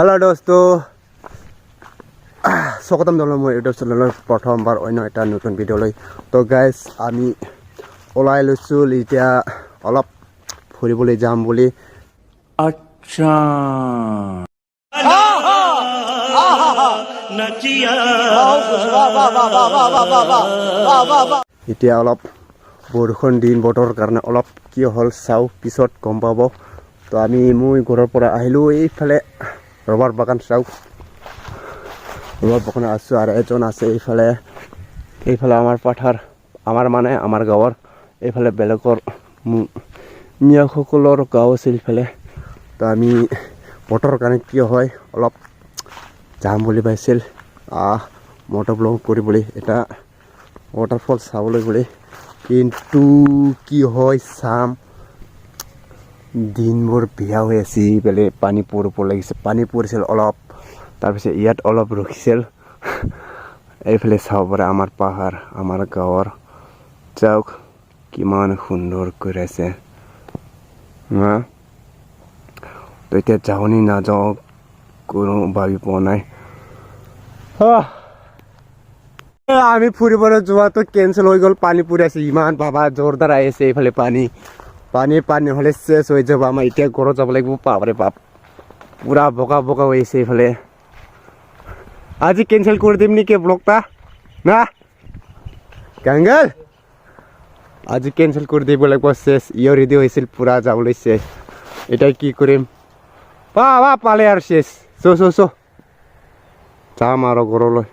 Hello দোস্ত স্বাগতম জনালোঁ মোৰ ইউটিউব চেনেলৰ প্ৰথমবাৰ অন্য এটা নতুন ভিডিঅ'লৈ। তো গাইজ আমি ওলাই লৈছোঁ এতিয়া অলপ ফুৰিবলৈ যাম বুলি। আচ্ছা। এতিয়া অলপ বৰষুণ দিন বতৰৰ কাৰণে অলপ কি হ'ল চাওঁ পিছত গম পাব। তো আমি মই ঘৰৰ পৰা আহিলোঁ এইফালে ৰবাৰ বাগান চাওঁ ৰবাৰ বাগান আছোঁ আৰু এজন আছে এইফালে এইফালে আমাৰ পাথাৰ আমাৰ মানে আমাৰ গাঁৱৰ এইফালে বেলেগৰ মিয়াসকলৰ গাঁও আছিল ইফালে তো আমি বতৰৰ কাৰণে কি হয়, অলপ যাম বুলি পাইছিল মটৰ ব্লগ কৰিবলৈ, এটা ৱাটাৰফল চাবলৈ বুলি। কিন্তু কি হয়, চাম। দিনবোৰ বেয়া হৈ আছে এইফালে পানী পৰিব লাগিছে। পানী পৰিছিল অলপ, তাৰপিছত ইয়াত অলপ ৰখিছিল। এইফালে চাব পাৰে আমাৰ পাহাৰ, আমাৰ গাঁৱৰ। চাওক কিমান সুন্দৰ কৰি আছে। হা? তো এতিয়া যাওঁ নি নাযাওঁ, কোনো ভাবি পোৱা নাই। আমি ফুৰিবলৈ যোৱাটো কেঞ্চেল হৈ গ'ল, পানী পৰি আছে। ইমান বাবা, জোৰদাৰ আহি আছে এইফালে পানী। পানী পানী হ'লে চেচ হৈ যাব। আমাৰ এতিয়া ঘৰত যাব লাগিব, বাপৰে বাপ। পূৰা বগা বগা হৈ আছে এইফালে। আজি কেঞ্চেল কৰি দিম নেকি ব্লগটা না? গাঙ্গল আজি কেঞ্চেল কৰি দিব লাগিব চেচ ইয় ৰেডি হৈছিল, পূৰা যাবলৈ চেচ এতিয়া কি কৰিম? পা পা পালে আৰু চেচ চ চ চ। যাম আৰু ঘৰলৈ।